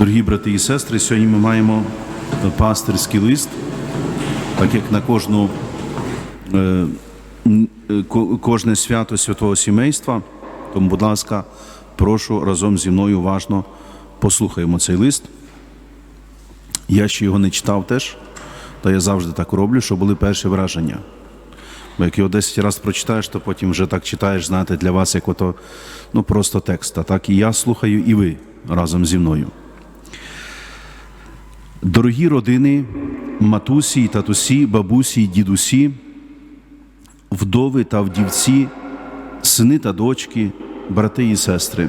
Дорогі брати і сестри, сьогодні ми маємо пастирський лист, так як на кожну, е, е, ко- кожне свято святого сімейства. Тому, будь ласка, прошу разом зі мною уважно послухаємо цей лист. Я ще його не читав теж, та я завжди так роблю, щоб були перші враження. Бо як його 10 разів прочитаєш, то потім вже так читаєш, знаєте, для вас як ото, ну просто текст. Так і я слухаю, і ви разом зі мною. Дорогі родини, матусі, татусі, бабусі, дідусі, вдови та вдівці, сини та дочки, брати і сестри.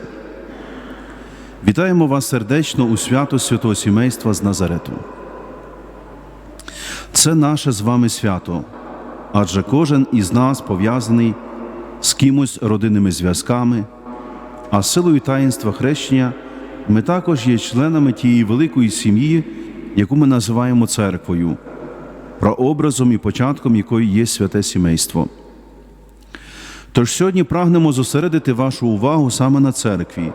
Вітаємо вас сердечно у свято святого сімейства з Назарету. Це наше з вами свято, адже кожен із нас пов'язаний з кимось родинними зв'язками, а силою таїнства хрещення ми також є членами тієї великої сім'ї, яку ми називаємо церквою, прообразом і початком якої є святе сімейство. Тож сьогодні прагнемо зосередити вашу увагу саме на церкві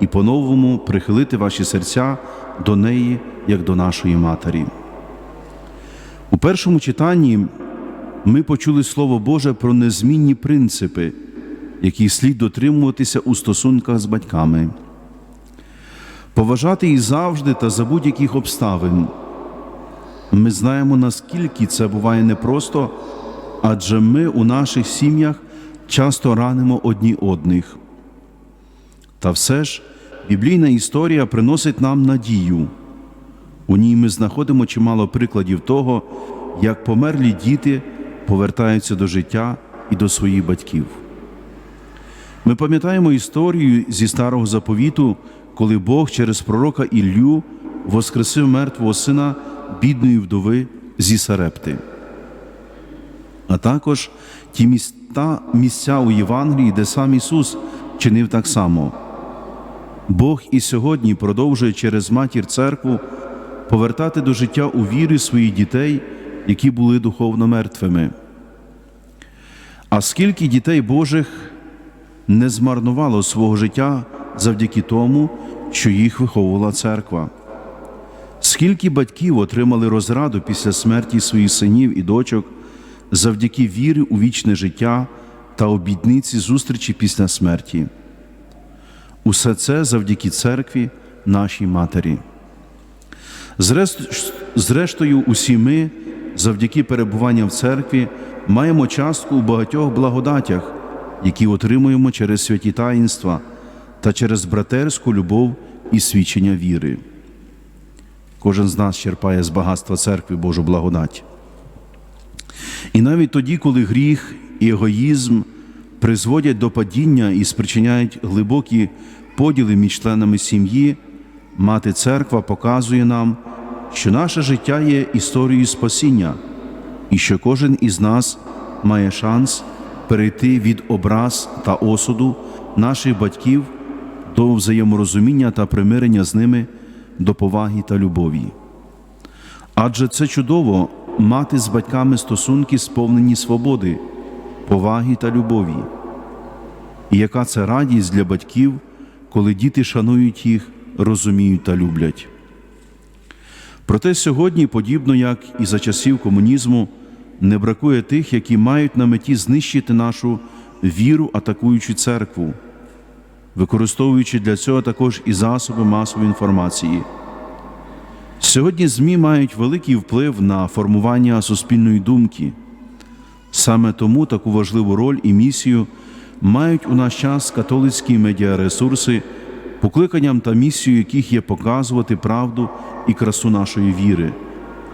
і по-новому прихилити ваші серця до неї, як до нашої матері. У першому читанні ми почули Слово Боже про незмінні принципи, які слід дотримуватися у стосунках з батьками, поважати їх завжди та за будь-яких обставин. Ми знаємо, наскільки це буває непросто, адже ми у наших сім'ях часто ранимо одні одних. Та все ж біблійна історія приносить нам надію. У ній ми знаходимо чимало прикладів того, як померлі діти повертаються до життя і до своїх батьків. Ми пам'ятаємо історію зі старого заповіту, коли Бог через пророка Іллю воскресив мертвого сина бідної вдови зі Сарепти. А також ті міста, місця у Євангелії, де сам Ісус чинив так само. Бог і сьогодні продовжує через матір церкву повертати до життя у вірі своїх дітей, які були духовно мертвими. А скільки дітей Божих не змарнувало свого життя завдяки тому, що їх виховувала церква? Скільки батьків отримали розраду після смерті своїх синів і дочок завдяки вірі у вічне життя та обідниці зустрічі після смерті? Усе це завдяки церкві, нашій матері. Зрештою, усі ми, завдяки перебуванню в церкві, маємо частку у багатьох благодатях, які отримуємо через святі таїнства та через братерську любов і свідчення віри. Кожен з нас черпає з багатства церкви Божу благодать. І навіть тоді, коли гріх і егоїзм призводять до падіння і спричиняють глибокі поділи між членами сім'ї, мати церква показує нам, що наше життя є історією спасіння, і що кожен із нас має шанс перейти від образ та осуду наших батьків до взаєморозуміння та примирення з ними до поваги та любові. Адже це чудово мати з батьками стосунки, сповнені свободи, поваги та любові. І яка це радість для батьків, коли діти шанують їх, розуміють та люблять. Проте сьогодні, подібно як і за часів комунізму, не бракує тих, які мають на меті знищити нашу віру, атакуючи церкву, використовуючи для цього також і засоби масової інформації. Сьогодні ЗМІ мають великий вплив на формування суспільної думки. Саме тому таку важливу роль і місію мають у наш час католицькі медіаресурси, покликанням та місією яких є показувати правду і красу нашої віри,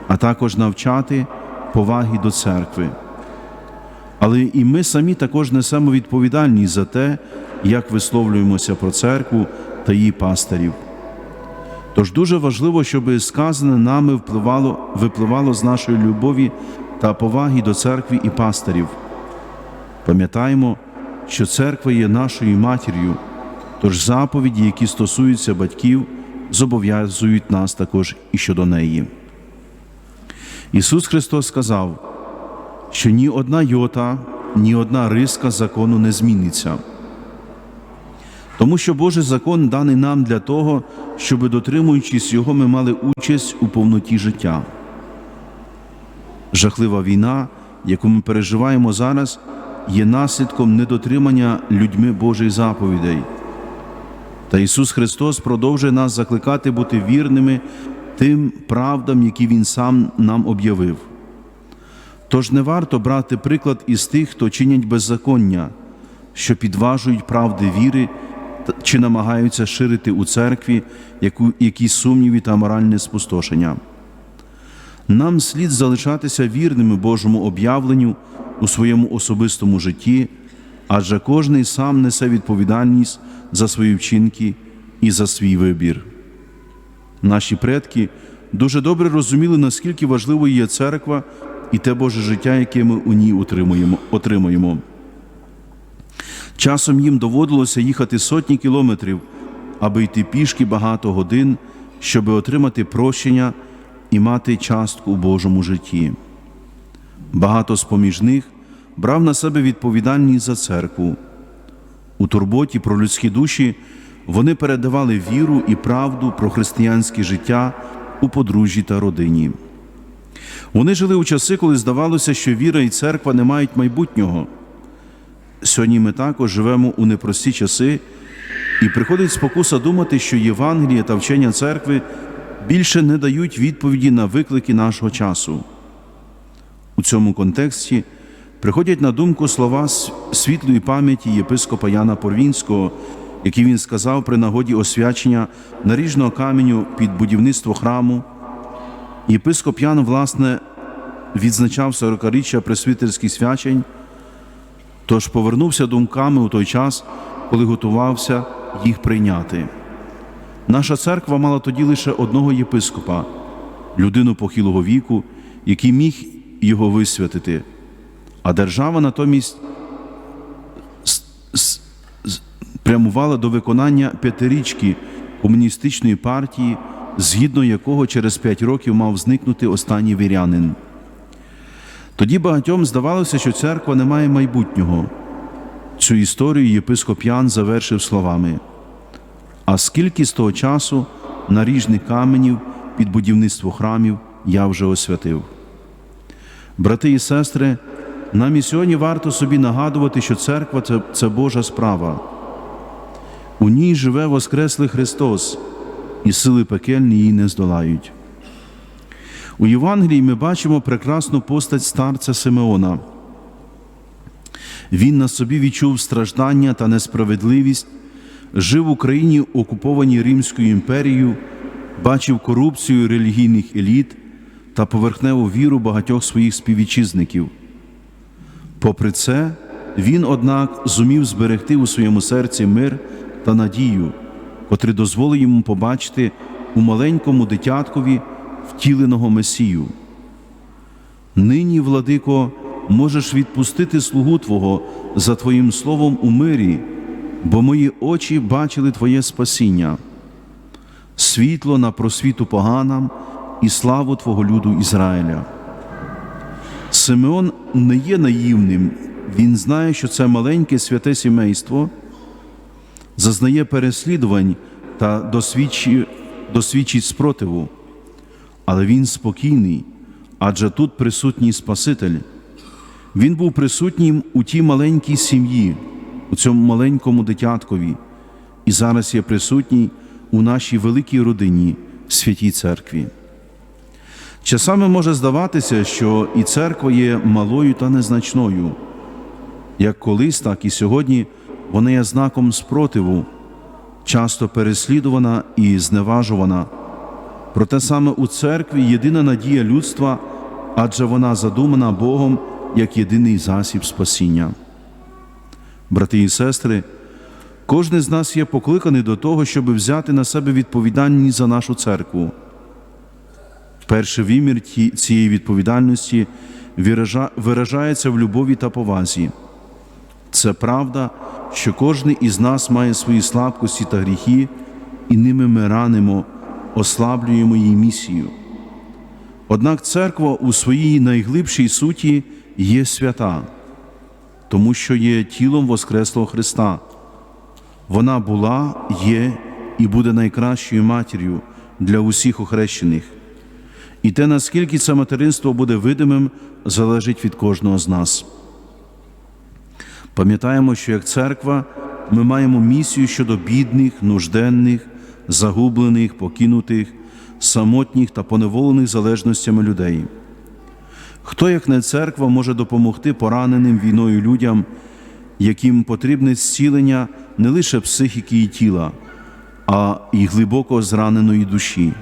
а також навчати поваги до церкви. Але і ми самі також несемо відповідальність за те, як висловлюємося про церкву та її пастирів. Тож дуже важливо, щоб сказане нами впливало, випливало з нашої любові та поваги до церкви і пастирів. Пам'ятаємо, що церква є нашою матір'ю, тож заповіді, які стосуються батьків, зобов'язують нас також і щодо неї. Ісус Христос сказав, що ні одна йота, ні одна риска закону не зміниться. Тому що Божий закон даний нам для того, щоб, дотримуючись його, ми мали участь у повноті життя. Жахлива війна, яку ми переживаємо зараз, є наслідком недотримання людьми Божих заповідей. Та Ісус Христос продовжує нас закликати бути вірними тим правдам, які Він сам нам об'явив. Тож не варто брати приклад із тих, хто чинять беззаконня, що підважують правди віри чи намагаються ширити у церкві якісь сумніви та моральне спустошення. Нам слід залишатися вірними Божому об'явленню у своєму особистому житті, адже кожний сам несе відповідальність за свої вчинки і за свій вибір. Наші предки дуже добре розуміли, наскільки важливою є церква і те Боже життя, яке ми у ній отримуємо. Часом їм доводилося їхати сотні кілометрів, аби йти пішки багато годин, щоби отримати прощення і мати частку у Божому житті. Багато з поміж них брав на себе відповідальність за церкву. У турботі про людські душі вони передавали віру і правду про християнське життя у подружжі та родині. Вони жили у часи, коли здавалося, що віра і церква не мають майбутнього. Сьогодні ми також живемо у непрості часи, і приходить спокуса думати, що Євангеліє та вчення церкви більше не дають відповіді на виклики нашого часу. У цьому контексті приходять на думку слова світлої пам'яті єпископа Яна Порвінського, які він сказав при нагоді освячення наріжного каменю під будівництво храму. Єпископ Ян, власне, відзначав 40-річчя пресвітерських свячень, тож повернувся думками у той час, коли готувався їх прийняти. Наша церква мала тоді лише одного єпископа, людину похилого віку, який міг його висвятити, а держава натомість прямувала до виконання п'ятирічки комуністичної партії, згідно якого через п'ять років мав зникнути останній вірянин. Тоді багатьом здавалося, що церква не має майбутнього. Цю історію єпископ Ян завершив словами. А скільки з того часу наріжних каменів під будівництво храмів я вже освятив. Брати і сестри, нам і сьогодні варто собі нагадувати, що церква це, це Божа справа. У ній живе Воскреслий Христос, і сили пекельні її не здолають. У Євангелії ми бачимо прекрасну постать старця Симеона. Він на собі відчув страждання та несправедливість, жив в Україні, окупованій Римською імперією, бачив корупцію релігійних еліт та поверхневу віру багатьох своїх співвітчизників. Попри це, він, однак, зумів зберегти у своєму серці мир та надію, котрі дозволили йому побачити у маленькому дитяткові втіленого Месію. Нині, владико, можеш відпустити слугу Твого за Твоїм словом у мирі, бо мої очі бачили Твоє спасіння, світло на просвіту поганам і славу Твого люду Ізраїля. Симеон не є наївним, він знає, що це маленьке святе сімейство зазнає переслідувань та досвідчить, досвідчить спротиву, але він спокійний, адже тут присутній Спаситель. Він був присутнім у тій маленькій сім'ї, у цьому маленькому дитяткові, і зараз є присутній у нашій великій родині, святій церкві. Часами може здаватися, що і церква є малою та незначною. Як колись, так і сьогодні вона є знаком спротиву, часто переслідувана і зневажувана. Проте саме у церкві єдина надія людства, адже вона задумана Богом як єдиний засіб спасіння. Брати і сестри, кожен з нас є покликаний до того, щоб взяти на себе відповідальність за нашу церкву. Перший вимір цієї відповідальності виражається в любові та повазі. Це правда, що кожен із нас має свої слабкості та гріхи, і ними ми ранимо, ослаблюємо її місію. Однак церква у своїй найглибшій суті є свята, тому що є тілом Воскреслого Христа, Вона була, є і буде найкращою матір'ю для усіх охрещених. І те, наскільки це материнство буде видимим, залежить від кожного з нас. Пам'ятаємо, що як церква ми маємо місію щодо бідних, нужденних, загублених, покинутих, самотніх та поневолених залежностями людей. Хто, як не церква, може допомогти пораненим війною людям, яким потрібне зцілення не лише психіки і тіла, а й глибоко зраненої душі?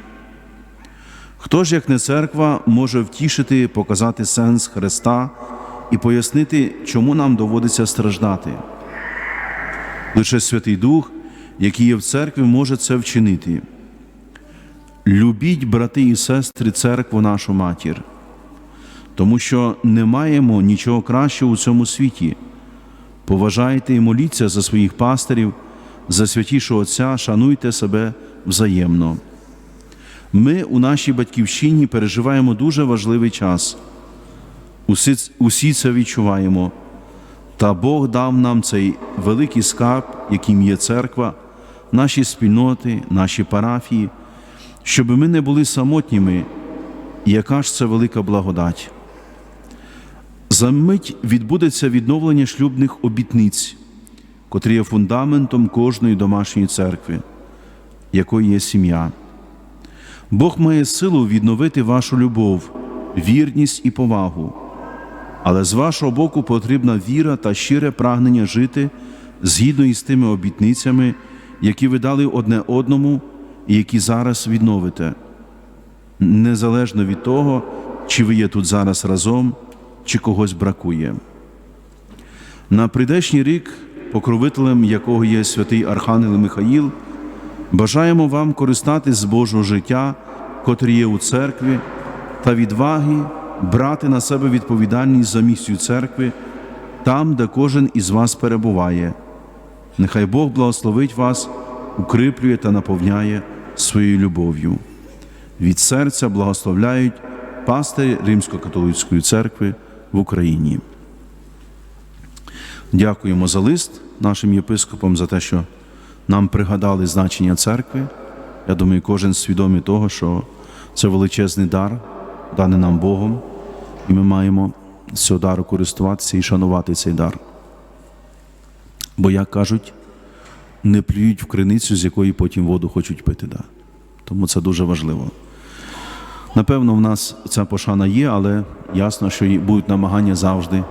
Хто ж, як не церква, може втішити, показати сенс Христа і пояснити, чому нам доводиться страждати? Лише Святий Дух, який є в церкві, може це вчинити. Любіть, брати і сестри, церкву нашу матір, тому що не маємо нічого кращого у цьому світі. Поважайте і моліться за своїх пастирів, за святішого Отця, шануйте себе взаємно. Ми у нашій батьківщині переживаємо дуже важливий час. Усі, усі це відчуваємо. Та Бог дав нам цей великий скарб, яким є церква, наші спільноти, наші парафії, щоб ми не були самотніми, яка ж це велика благодать. За мить відбудеться відновлення шлюбних обітниць, котрі є фундаментом кожної домашньої церкви, якою є сім'я. Бог має силу відновити вашу любов, вірність і повагу, але з вашого боку потрібна віра та щире прагнення жити згідно із тими обітницями, які ви дали одне одному і які зараз відновите, незалежно від того, чи ви є тут зараз разом, чи когось бракує. На прийдешній рік, покровителем якого є святий Архангел Михаїл, Бажаємо вам користатись з Божого життя, котрі є у церкві, та відваги брати на себе відповідальність за місію церкви там, де кожен із вас перебуває. Нехай Бог благословить вас, укріплює та наповняє своєю любов'ю. Від серця благословляють пастирі Римсько-католицької церкви в Україні. Дякуємо за лист нашим єпископам за те, що нам пригадали значення церкви. Я думаю, кожен свідомий того, що це величезний дар, даний нам Богом, і ми маємо з цього дару користуватися і шанувати цей дар. Бо, як кажуть, не плюють в криницю, з якої потім воду хочуть пити. Да. Тому це дуже важливо. Напевно, в нас ця пошана є, але ясно, що будуть намагання завжди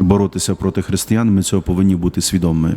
боротися проти християн. Ми цього повинні бути свідомими.